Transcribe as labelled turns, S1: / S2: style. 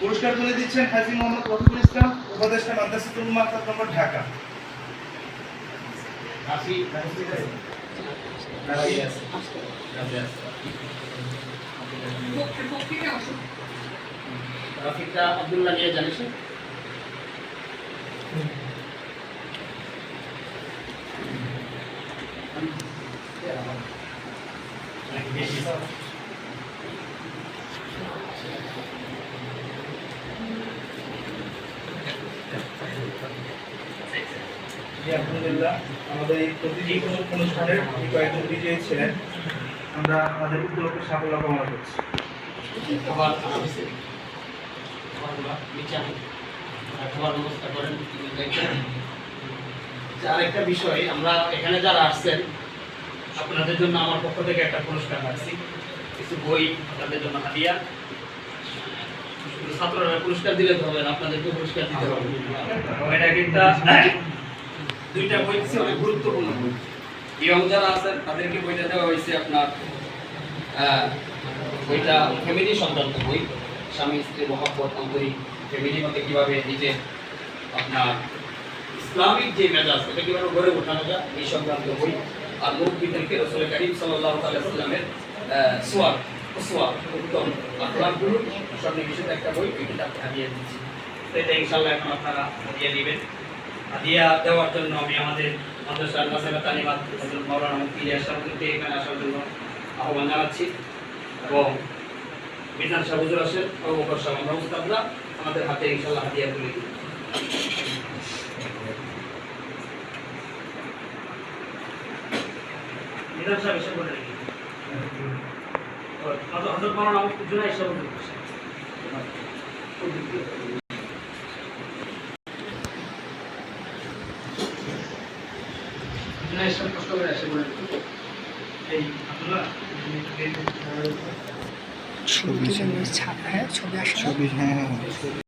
S1: পুরস্কার তুলে দিচ্ছেন হাজি মোহাম্মদ রফিকুল ইসলাম উপদেষ্টা মাদ্রাসাতুল মাকাত নম্বর ঢাকা।
S2: রাফিকটা আব্দুল্লাহ নিয়ে জানিস।
S1: জি আলহামদুলিল্লাহ আমাদের এই প্রতিটি অনুষ্ঠানের কয়েকজন বিজয়ী ছিলেন। আমরা আমাদের উপলক্ষে সাফল্য কামনা করছি।
S2: খাবার আনাইছে খাবারগুলো নিচে আনি খাবার ব্যবস্থা করেন আরেকটা বিষয় আমরা এখানে যারা আসছেন আপনাদের জন্য আমার পক্ষ থেকে একটা পুরস্কার রাখছি। কিছু বই আপনাদের জন্য হাদিয়া। ছাত্ররা পুরস্কার দিলে তো হবে না আপনাদেরকে পুরস্কার দিতে হবে। এটা কিন্তু দুইটা বই দিচ্ছে অনেক গুরুত্বপূর্ণ বই। ইয়ং যারা আছেন, তাদেরকে বইটা দেওয়া হয়েছে আপনার বইটা ফ্যামিলি সংক্রান্ত বই। স্বামী, স্ত্রী, মহাব্বত, আন্তরিক ফ্যামিলির মধ্যে কীভাবে নিজে আপনার ইসলামিক যে মেজাজ, এটা কীভাবে গড়ে ওঠানো যায়, এই সংক্রান্ত বই। আর লোক বিতর্কে রসুল করিম সাল্লাহ সাল্লামের সোয়ার সোয়ার, উত্তম আখলাকগুলো সন্নিবেশিত একটা বই এই কিতাব হারিয়ে দিচ্ছি এটা ইনশাল্লাহ এখন আপনারা হারিয়ে নেবেন। হাদিয়া দেওয়ার জন্য আমি আমাদের মাদ্রাসার মাসালা তালিমাত মাওলানা মুফতি ইলিয়াস এখানে আসার জন্য আহ্বান জানাচ্ছি এবং মিজান শাহ হুজুর আসেন ও বকর আমরা উস্তাদরা আমাদের হাতে ইনশাআল্লাহ হাদিয়া তুলে দিই মিজান সাহেব এসে মুফতি জুনাইদ সাহেব হুজুর আসেন। জুনাইদ সাহেব কষ্ট করে এসে বলে রেখে। এই আব্দুল্লাহ
S3: ছবি ছবি হ্যাঁ ছবি আসে
S1: ছবি হ্যাঁ হ্যাঁ।